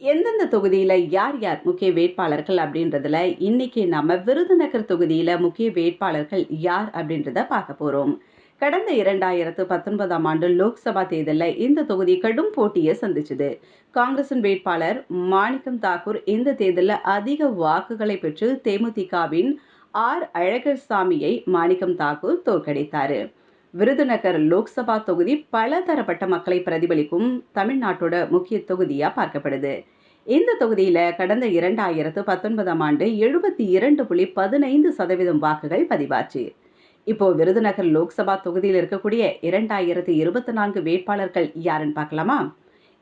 எந்தெந்த தொகுதியில் யார் யார் முக்கிய வேட்பாளர்கள் அப்படின்றதுல இன்னைக்கு நம்ம விருதுநகர் தொகுதியில் முக்கிய வேட்பாளர்கள் யார் அப்படின்றத பார்க்க போகிறோம் கடந்த இரண்டாயிரத்து பத்தொன்பதாம் ஆண்டு லோக்சபா தேர்தலில் இந்த தொகுதி கடும் போட்டியை சந்திச்சது. காங்கிரசின் வேட்பாளர் மாணிக்கம் தாக்கூர் இந்த தேர்தலில் அதிக வாக்குகளை பெற்று தேமுதிகவின் ஆர். அழகர்சாமியை மாணிக்கம் தாக்கூர் தோற்கடித்தார். விருதுநகர் லோக்சபா தொகுதி பலதரப்பட்ட மக்களை பிரதிபலிக்கும் தமிழ்நாட்டோட முக்கிய தொகுதியாக பார்க்கப்படுது. இந்த தொகுதியில் கடந்த இரண்டாயிரத்து பத்தொன்பதாம் ஆண்டு எழுபத்தி இரண்டு புள்ளி பதினைந்து சதவீதம் வாக்குகள் பதிவாச்சு. இப்போ விருதுநகர் லோக்சபா தொகுதியில் இருக்கக்கூடிய இரண்டாயிரத்து இருபத்தி நான்கு வேட்பாளர்கள் யாருன்னு பார்க்கலாமா?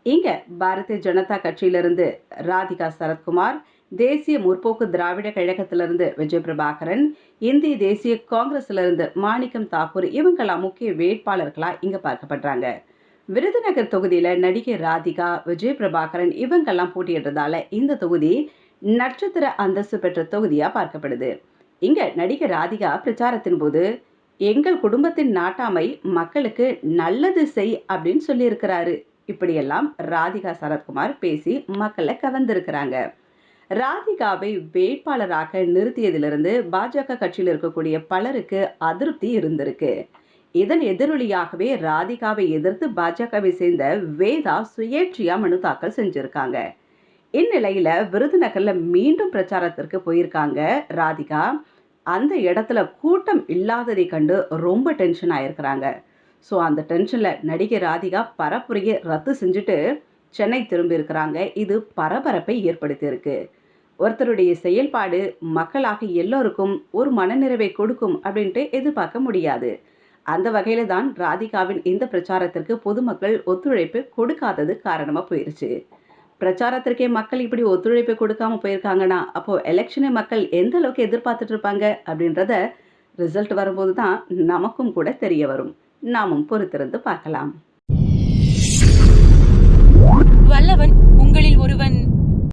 இங்கே பாரதிய ஜனதா கட்சியிலிருந்து ராதிகா சரத்குமார் தேசிய முற்போக்கு திராவிட கழகத்திலிருந்து விஜய் பிரபாகரன் இந்திய தேசிய காங்கிரஸிலிருந்து மாணிக்கம் தாக்கூர் இவங்கெல்லாம் முக்கிய வேட்பாளர்களா இங்க பார்க்கப்படுறாங்க. விருதுநகர் தொகுதியில நடிகை ராதிகா விஜய் பிரபாகரன் இவங்கெல்லாம் போட்டியிடுறதால இந்த தொகுதி நட்சத்திர அந்தஸ்து பெற்ற தொகுதியா பார்க்கப்படுது. இங்க நடிகை ராதிகா பிரச்சாரத்தின் போது எங்கள் குடும்பத்தின் நாட்டாமை மக்களுக்கு நல்லது செய் அப்படின்னு சொல்லியிருக்கிறாரு. இப்படியெல்லாம் ராதிகா சரத்குமார் பேசி மக்களை கவர்ந்திருக்கிறாங்க. ராதிகாவை வேட்பாளராக நிறுத்தியதிலிருந்து பாஜக கட்சியில் இருக்கக்கூடிய பலருக்கு அதிருப்தி இருந்திருக்கு. இதன் எதிரொலியாகவே ராதிகாவை எதிர்த்து பாஜகவை சேர்ந்த வேதா சுயேட்சியா மனு தாக்கல் செஞ்சிருக்காங்க. இந்நிலையில விருதுநகர்ல மீண்டும் பிரச்சாரத்திற்கு போயிருக்காங்க ராதிகா. அந்த இடத்துல கூட்டம் இல்லாததை கண்டு ரொம்ப டென்ஷன் ஆயிருக்கிறாங்க. ஸோ அந்த டென்ஷனில் நடிகை ராதிகா பரப்புரையை ரத்து செஞ்சுட்டு சென்னை திரும்பி இருக்கிறாங்க. இது பரபரப்பை ஏற்படுத்தியிருக்கு. ஒருத்தருடைய செயல்பாடு மக்களாக எல்லோருக்கும் ஒரு மனநிறைவை கொடுக்கும் அப்படின்ட்டு எதிர்பார்க்க முடியாது. அந்த வகையில தான் ராதிகாவின் இந்த பிரச்சாரத்திற்கு பொதுமக்கள் ஒத்துழைப்பு கொடுக்காதது காரணமாக போயிருச்சு. பிரச்சாரத்திற்கே மக்கள் இப்படி ஒத்துழைப்பு கொடுக்காம போயிருக்காங்கன்னா அப்போ எலெக்ஷனை மக்கள் எந்த அளவுக்கு எதிர்பார்த்துட்டு இருப்பாங்க அப்படின்றத ரிசல்ட் வரும்போது தான் நமக்கும் கூட தெரிய வரும். நாமும் பொறுத்திருந்து பார்க்கலாம். வல்லவன் உங்களில் ஒருவன்